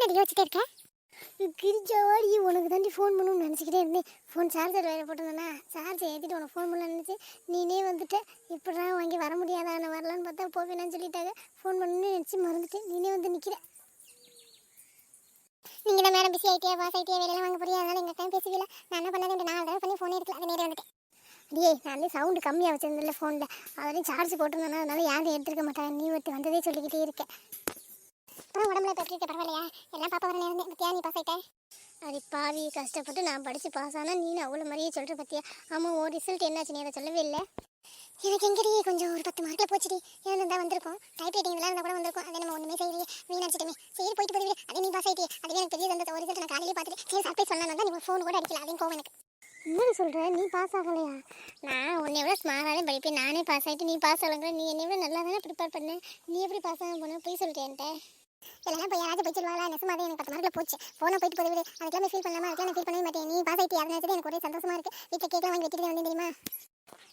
என்னடி யோசிச்சுட்டே இருக்க கிரிஜாடி உனக்கு தாண்டி ஃபோன் பண்ணணும்னு நினச்சிக்கிட்டே இருந்தேன். ஃபோன் சார்ஜர் வேறு போட்டிருந்தேன்னா சார்ஜர் ஏற்றிட்டு உனக்கு ஃபோன் பண்ண நினச்சி நீனே வந்துட்டு. இப்படா வாங்கி வர முடியாதா நான் வரலான்னு பார்த்தா போவேனான்னு சொல்லிட்டாங்க. ஃபோன் பண்ணணும்னு நினச்சி மறந்துட்டு நீனே வந்து நிற்கிற நீங்கள் தான் மேடம் பிஸி ஆகிட்டே பாஸ் ஆகிட்டே வேலையெல்லாம் வாங்க போறியா? அதனால எங்கள் டைம் பேசவில்லை நான் என்ன பண்ணாது நான் நாலு தடவை பண்ணி ஃபோனே எடுக்கல. அது நேரம் வந்துட்டேன். அடியே நான் வந்து சவுண்டு கம்மியாக வச்சிருந்தேன்ல ஃபோனில் அதுலேயும் சார்ஜ் போட்டிருந்தேனா அதனால யாரும் எடுத்துருக்க மாட்டாங்க. நீ ஒருத்தி வந்ததே சொல்லிக்கிட்டே இருக்கேன் அப்புறம் உடம்புல இப்போ பரவாயில்லையா? எல்லாம் பாப்பா வரல நேரம் பத்தியா நீ பாஸ் ஆயிட்டேன் அடி பாவி கஷ்டப்பட்டு நான் படித்து பாஸ் ஆனால் நீ அவ்வளோ மாதிரியே சொல்கிற பத்தியா? ஆமாம் ஓ ரிசல்ட் என்னாச்சு நீ அதை சொல்லவே இல்லை. எனக்கு எங்கடி கொஞ்சம் ஒரு பத்து மார்க்கில் போச்சுடி? இருந்தா வந்திருக்கும். டைப் ரைட்டிங் இதெல்லாம் இருந்தால் கூட வந்திருக்கும். அதை நம்ம ஒன்றுமே செய்யலையே வீணடிச்சிட்டுமே சரி போயிட்டு போய் அதே நீ பாஸ் ஆயிட்டே அதுவே எனக்கு பெரிய அந்த ஒரு ரிசல்ட் நான் காலையிலே பார்த்துட்டு சரி சர்ப்ரைஸ் சொல்லலாம் தான் நீ ஃபோன் கூட அடிக்கல. அதையும் கோவம் எனக்கு. என்ன சொல்கிற நீ பாஸ் ஆகலையா? நான் உன்னை விட ஸ்மாராலே படிப்பேன். நானே பாஸ் ஆகிட்டு நீ பாஸ் ஆகலங்கிற. நீ என்னை விட நல்லா தானே ப்ரிப்பேர் பண்ண? நீ எப்படி பாஸ் ஆக போன? போய் சொல்லிட்டேன்ட்ட இல்லைனா போய் யாராச்சும் போய் சொல்லுவாங்களா? நெசமாதே எனக்கு பத்து மார்க்கில் போச்சு. போன போயிட்டு போய் விடு. அதுக்கெல்லாம் ஃபீல் பண்ணாமல் அதுக்கெல்லாம் ஃபீல் பண்ணவே மாட்டேன். நீ பாஸ் ஆகிட்டு அதனால எனக்கு ஒரே சந்தோஷமா இருக்கு. வீட்டில் கேட்கலாம் வாங்கி வச்சுட்டு வந்தேன் தெரியுமா?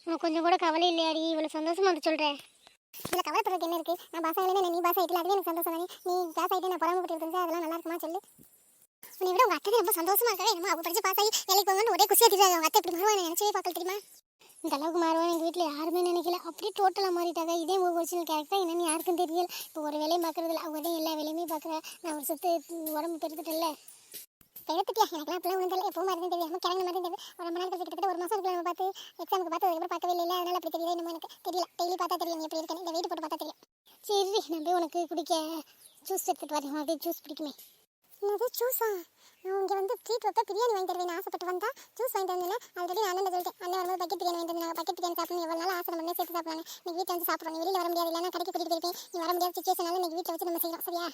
உனக்கு கொஞ்சம் கூட கவலை இல்லையாடி. இவ்வளோ சந்தோஷமா வந்து சொல்கிறேன் இதில் கவலைப்படுறதுக்கு என்ன இருக்குது நான் பாஸ் ஆகலைன்னா நீ பாஸ் ஆகிட்டு அதுவே எனக்கு சந்தோஷம் தானே. நீ பாஸ் ஆகிட்டு நான் பராமரிட்டு இருந்தா அதெல்லாம் நல்லா இருக்குமா? சொல்லு. உன்னை விட உங்கள் அத்தை ரொம்ப சந்தோஷமா இருக்கவே என்னமோ அவங்க படிச்சு பாஸ் ஆகி வேலைக்கு போங்கன்னு ஒரே குசியாக தெரியாது? அவங்க அத்தை இப்படி மாறுவாங்க நினச்சவே பார்க்கல தெரியுமா? இந்த அளவுக்கு மாறுவான்னு எங்கள் வீட்டில் யாருமே நினைக்கல. அப்படியே டோட்டலாக மாறிட்டாங்க. இதே ஒரு ஒரிஜினல் கேரக்டர் என்னன்னு யாருக்கும் தெரியல. இப்போ ஒரு வேலையும் பார்க்குறதில்ல அவங்க தான் எல்லா வேலையுமே பார்க்குறேன் நான் ஒரு சுத்து உடம்பு பெருத்துட்டேன்ல. பெருத்துட்டியா? எனக்குலாம் அப்பெல்லாம் ஒன்றும் தெரியல. எப்போ மாதிரி தெரியும். கிழங்கு மாதிரி தெரியுது ஒரு ரொம்ப நாள் கழிச்சு கிட்டத்தட்ட ஒரு மாதம் இருக்குல்ல நம்ம பார்த்து. எக்ஸாமுக்கு பார்த்து அதுக்கப்புறம் பார்க்கவே இல்லை அதனால அப்படி தெரியுது என்னமோ எனக்கு தெரியல. டெய்லி பார்த்தா தெரியும். எப்படி இருக்கேன் இந்த வெயிட் போட்டு பார்த்தா தெரியும். சரி நான் உனக்கு குடிக்க ஜூஸ் எடுத்துகிட்டு வரேன். அப்படியே ஜூஸ் பிடிக்குமே. என்னது ஜூஸா இங்கே வந்து ஸ்ட்ரீட் வைக்க பிரியாணி வாங்கி தருவேன் ஆசைப்பட்டு வந்தா ஜூஸ் வாங்கி தந்தேன் ஆல்ரெடி நான் அண்ணன் சொல்லிட்டேன் அண்ணன் வரும்போது பக்கெட் பிரியாணி வாங்கி தந்தாங்க பக்கெட் பிரியாணி சாப்பிடணும் எவ்வளோ நாள் ஆசை நம்ம சேர்த்து சாப்பிடணும் நீ வீட்டில் வந்து சாப்பிட்றோம் நீ வெளியில் வர முடியாது இல்லைன்னா கடைக்கு கூட்டிகிட்டு போயிருப்பேன் நீ வர முடியாத சுச்சுவேஷனால இன்னைக்கு வீட்டில் வச்சு நம்ம செய்யறோம். சரியா?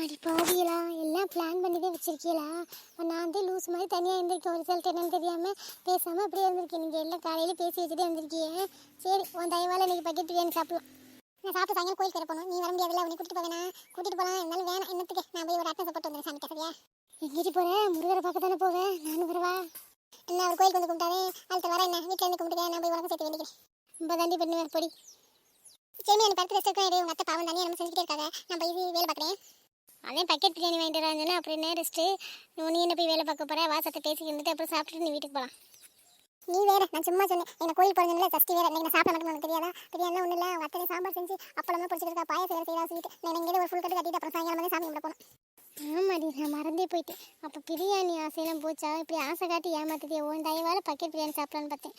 அடி பாவியலா எல்லாம் பிளான் பண்ணி தான் வச்சிருக்கீங்களா நான் வந்து லூஸ் மாதிரி தனியாக இருந்திருக்கேன். ஒரு ரிசல்ட் என்னன்னு தெரியாமல் பேசாமல் அப்படியே இருந்திருக்கேன். நீங்கள் எல்லாம் காலையில் பேசி வச்சுட்டே வந்திருக்கீங்க சரி உன் தயவால் இன்றைக்கி பக்கெட் பிரியாணி சாப்பிடலாம். நான் சாப்பிட்டு சாயங்காலம் கோயிலுக்கு வர போகணும். நீ வர முடியாதுல்ல உன்னை கூட்டிட்டு போவேனா? கூட்டிட்டு போகலாம் இருந்தாலும் வேணாம் என்னத்துக்கு? நான் போய் ஒரு அட்டை போட்டு வந்துடுறேன் சாமிக்கு சரியா? எங்கிட்டு போகிறேன் முருகரை பார்க்க தானே போவேன். நானும் வரவா. என்ன ஒரு கோயிலுக்கு வந்து கும்பிட்டாரு. அடுத்த வர என்ன? வீட்டில் இருந்து கும்பிட்டு நான் போய் உனக்கு சேர்த்து வேண்டிக்கிறேன் ரொம்ப தாண்டி பண்ணுவேன் பொடி. சரி எனக்கு படுத்து ரெஸ்ட் இருக்கேன் உங்கள் அத்தை பாவம் தனியாக நம்ம செஞ்சுட்டே இருக்காங்க. நான் போய் வேலை பார்க்குறேன். அதே பக்கெட் பிரியாணி வாங்கிட்டு வராங்கன்னா அப்புறம் என்ன? ரெஸ்ட்டு நீ என்ன போய் வேலை பார்க்க போகிற வாசத்தை பேசி இருந்துட்டு அப்புறம் சாப்பிட்டுட்டு நீ வீட்டுக்கு போகலாம் நீ வேற. நான் சும்மா சொன்னேன். என்ன கோயில் போகிறதுல ஃபஸ்ட்டு வேற. இன்னைக்கு நான் சாப்பிட மட்டும் உனக்கு தெரியாதா? தெரியாதா ஒன்றும் இல்லை. அத்தனை சாம்பார் செஞ்சு அப்பளம்லாம் பிடிச்சிருக்கா பாயசம் வேறு செய்யலாம் சொல்லிட்டு நான் இங்கே ஒரு ஃபுல் கட்டு கட்டிட்டு அப்புறம் சாயங்காலம் வந்து சாமி கும்பிட போனேன் ஆமாடி நான் மறந்தே போயிட்டேன். அப்போ பிரியாணி ஆசையெல்லாம் போச்சா? இப்படி ஆசை காட்டி ஏமாத்திட்டே உன் தயவால் பக்கெட் பிரியாணி சாப்பிட்லான்னு பார்த்தேன்.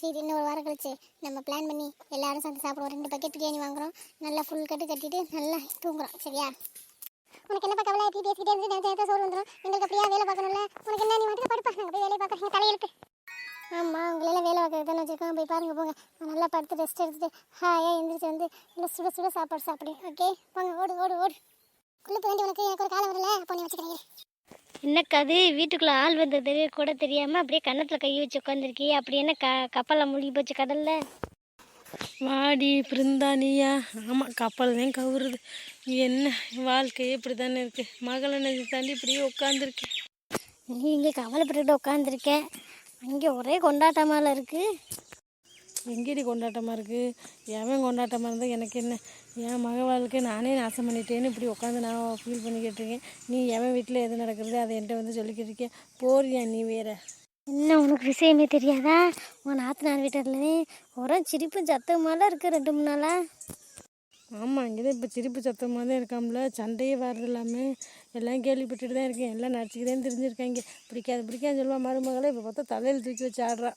சரி இன்னும் ஒரு வாரம் கழிச்சு நம்ம பிளான் பண்ணி எல்லாரும் சேர்ந்து சாப்பிடுவோம். ரெண்டு பக்கெட் பிரியாணி வாங்குறோம். நல்லா ஃபுல் கட்டு கட்டிட்டு நல்லா தூங்குறோம். சரியா? உனக்கு என்ன கவலை எப்படி பேசிக்கிட்டே இருந்து நேரத்தை சோறு வந்துடும் எங்களுக்கு அப்படியே வேலை பார்க்கணும்ல? உனக்கு என்ன நீ மட்டும் படுப்பா? நாங்கள் போய் வேலையை பார்க்குறோம் தலையெழுத்து ஆமாம் உங்களெல்லாம் வேலை பார்க்கறது தானே வச்சுருக்கோம். போய் பாருங்கள் போங்க. நல்லா படுத்து ரெஸ்ட் எடுத்துட்டு ஹாயாக எந்திரிச்சு வந்து நல்லா சுட சுட சாப்பாடு சாப்பிடு. ஓகே போங்க ஓடு ஓடு ஓடு. குளிப்பு வேண்டி உனக்கு எனக்கு ஒரு காலம் வரல அப்போ நீ வச்சுக்கிறீங்க என்னக்கா அது வீட்டுக்குள்ள ஆள் வந்தது கூட தெரியாம அப்படியே கன்னத்துல கை வச்சு உட்காந்துருக்கி அப்படி என்ன க கப்பலில் மூழ்கி போச்சு கடல்ல? வாடி பிருந்தானியா. ஆமாம் கப்பல் தான் கவுருது. என்ன வாழ்க்கையே இப்படி தானே இருக்குது மகளை நெஞ்சு தாண்டி இப்படியே உட்காந்துருக்கு நீ இங்கே கவலைப்பட்டுக்கிட்டு உட்காந்துருக்கேன் அங்கே ஒரே கொண்டாட்டமால இருக்கு. எங்கேடி கொண்டாட்டமாக இருக்குது எவன் கொண்டாட்டமாக இருந்தால் எனக்கு என்ன? என் மக வாழ்க்கை நானே நாசம் பண்ணிட்டேன்னு இப்படி உட்காந்து நான் ஃபீல் பண்ணிக்கிட்டு இருக்கேன். நீ எவன் வீட்டில் எது நடக்கிறது அதை என்கிட்ட வந்து சொல்லிக்கிட்டு இருக்கேன் போறியா நீ வேற? என்ன உனக்கு விஷயமே தெரியாதா? உன் நாத்தனார் வீட்டில் ஒரே சிரிப்பு சத்தமால இருக்கு ரெண்டு மூணு நாளா? ஆமாம் இங்கே தான் இப்போ சிரிப்பு சத்தமாக தான் இருக்காம்ல. சண்டையே வர்றது இல்லாமல் எல்லாம் கேள்விப்பட்டுட்டு தான் இருக்கேன். எல்லாம் நடிச்சுக்கு தான் தெரிஞ்சிருக்காங்க. பிடிக்காது பிடிக்காது சொல்லுவா மருமகளை. இப்போ பார்த்தா தலையில் தூக்கி வச்சு ஆடுறா.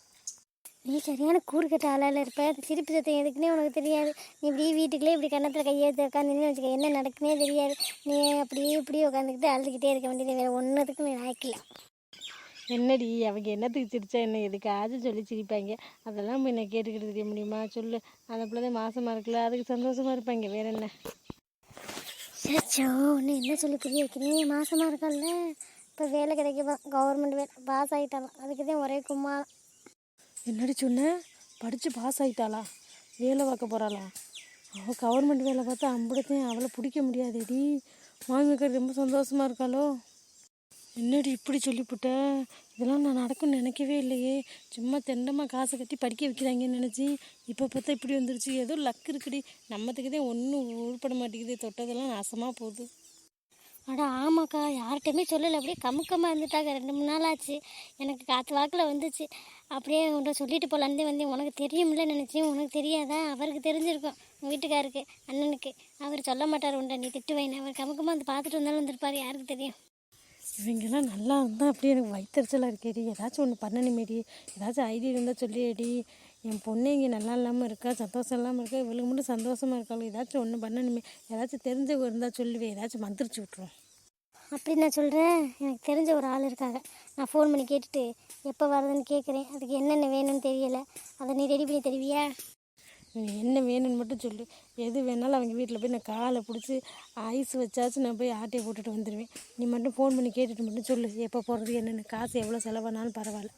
நீ சரியான கூறு கட்ட ஆளால இருப்ப. அது சிரிப்பு சத்தம் எதுக்குன்னே உனக்கு தெரியாது. நீ இப்படி வீட்டுக்குள்ளே இப்படி கன்னத்தில் கையெழுத்து உட்காந்துன்னு வச்சுக்க என்ன நடக்குனே தெரியாது. நீ அப்படியே இப்படியே உட்காந்துக்கிட்டு அழுதுகிட்டே இருக்க வேண்டியது வேறு ஒன்றுத்துக்கும் நீ லாய்க்கல என்னடி அவங்க என்னத்துக்கு சிரிச்சா என்ன? எதுக்காச்சும் சொல்லி சிரிப்பாங்க? அதெல்லாம் போய் நான் கேட்டுக்கிட்டு தெரிய முடியுமா? சொல்லு. அந்த பிள்ளை மாசமாக இருக்குல்ல அதுக்கு சந்தோஷமா இருப்பாங்க. வேற என்ன? சச்சோ ஒன்று என்ன சொல்லி புரிய வைக்கிறீங்க? மாசமாக இருக்கல்ல. இப்போ வேலை கிடைக்க கவர்மெண்ட் வேலை பாஸ் ஆகிட்டாலும் அதுக்கு தான் ஒரே கும்மா என்னடி சொன்ன? படித்து பாஸ் ஆயிட்டாளா? வேலை பார்க்க போகிறாளா அவள் கவர்மெண்ட் வேலை பார்த்தா அம்புடத்தையும் அவளை பிடிக்க முடியாதேடி. மாமியார் ரொம்ப சந்தோஷமாக இருக்காளோ? என்னடி இப்படி சொல்லிவிட்ட இதெல்லாம் நான் நடக்கும்னு நினைக்கவே இல்லையே. சும்மா தெண்டமாக காசை கட்டி படிக்க வைக்கிறாங்கன்னு நினச்சி இப்போ பார்த்தா இப்படி வந்துருச்சு. ஏதோ லக் இருக்குடி. நம்மத்துக்கு தான் ஒன்றும் உருப்பட மாட்டேங்குது. தொட்டதெல்லாம் நாசமாக போகுது. அடா ஆமாக்கா. யார்கிட்டையுமே சொல்லலை. அப்படியே கமுக்கமாக இருந்துட்டாங்க. ரெண்டு மூணு நாள் ஆச்சு. எனக்கு காற்று வாக்கில் வந்துச்சு. அப்படியே உன்ட்ட சொல்லிட்டு போகலான்னு வந்தேன். உனக்கு தெரியும்ல நினச்சேன். உனக்கு தெரியாதா? அவருக்கு தெரிஞ்சிருக்கும். உங்கள் வீட்டுக்காருக்கு அண்ணனுக்கு. அவர் சொல்ல மாட்டார் உண்டா நீ திட்டு அவர் கமுக்கமாக வந்து பார்த்துட்டு வந்தாலும் வந்திருப்பார். யாருக்கு தெரியும்? இவங்கெல்லாம் நல்லா இருந்தால் அப்படியே எனக்கு வயிற்றுச்சலாக இருக்கேடி. ஏதாச்சும் ஒன்று பண்ணணுமேடி. ஏதாச்சும் ஐடியா இருந்தால் சொல்லியடி. என் பொண்ணு இங்கே நல்லா இல்லாமல் இருக்கா? சந்தோஷம் இல்லாமல் இருக்கா? இவளுக்கு மட்டும் சந்தோஷமாக இருக்காள்? ஏதாச்சும் ஒன்று பண்ணணுமே. ஏதாச்சும் தெரிஞ்சவங்க இருந்தால் சொல்லுவேன். ஏதாச்சும் மந்திரிச்சு விட்ருவோம் அப்படி நான் சொல்கிறேன் எனக்கு தெரிஞ்ச ஒரு ஆள் இருக்காங்க. நான் ஃபோன் பண்ணி கேட்டுட்டு எப்போ வரதுன்னு கேட்குறேன் அதுக்கு என்னென்ன வேணும்னு தெரியலை. அதை நீ ரெடி பண்ணி தருவியா? நீ என்ன வேணும்னு மட்டும் சொல்லு. எது வேணாலும் அவங்க வீட்டில் போய் நான் காலை பிடிச்சி ஐஸ் வச்சாச்சும் நான் போய் ஆட்டையை போட்டுட்டு வந்துடுவேன் நீ மட்டும் ஃபோன் பண்ணி கேட்டுட்டு மட்டும் சொல்லு. எப்போ போகிறது என்னென்ன. காசு எவ்வளோ செலவானாலும் பரவாயில்ல.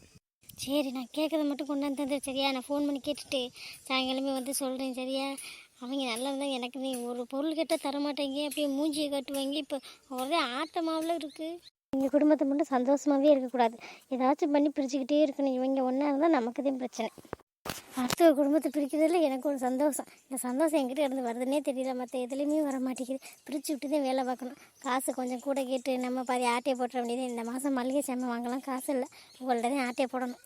சரி நான் கேட்குறத மட்டும் கொண்டாந்து தந்துடு சரியா? நான் ஃபோன் பண்ணி கேட்டுட்டு சாயங்காலமே வந்து சொல்கிறேன் சரியா? அவங்க நல்லா இருந்தால் எனக்கு நீ ஒரு பொருள் கேட்டால் தர மாட்டேங்க அப்படியே மூஞ்சியை கட்டுவாங்க. இப்போ ஒரே ஆட்டமாவில் இருக்குது எங்கள் குடும்பத்தை மட்டும் சந்தோஷமாகவே இருக்கக்கூடாது. ஏதாச்சும் பண்ணி பிரிச்சுக்கிட்டே இருக்கணும். இவங்க ஒன்றா இருந்தால் நமக்கு தான் பிரச்சனை. அடுத்த குடும்பத்தை பிரிக்கிறதுல எனக்கு ஒரு சந்தோஷம். இந்த சந்தோஷம் என்கிட்ட இருந்து வருதுன்னே தெரியல. மற்ற எதுலேயுமே வர மாட்டேங்குது. பிரித்து விட்டு தான் வேலை பார்க்கணும். காசு கொஞ்சம் கூட கேட்டு நம்ம பாதி ஆட்டையை போட்டுற வேண்டியது. இந்த மாதம் மளிகை சாமான் வாங்கலாம். காசு இல்லை. உங்கள்கிட்ட தான் ஆட்டையை போடணும்.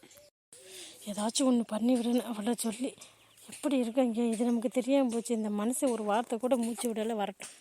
ஏதாச்சும் ஒன்று பண்ணி விடுன்னு அவளை சொல்லி. எப்படி இருக்காங்க? இது நமக்கு தெரியாமல் போச்சு. இந்த மனசு ஒரு வார்த்தை கூட மூச்சு விடலை. வரட்டும்.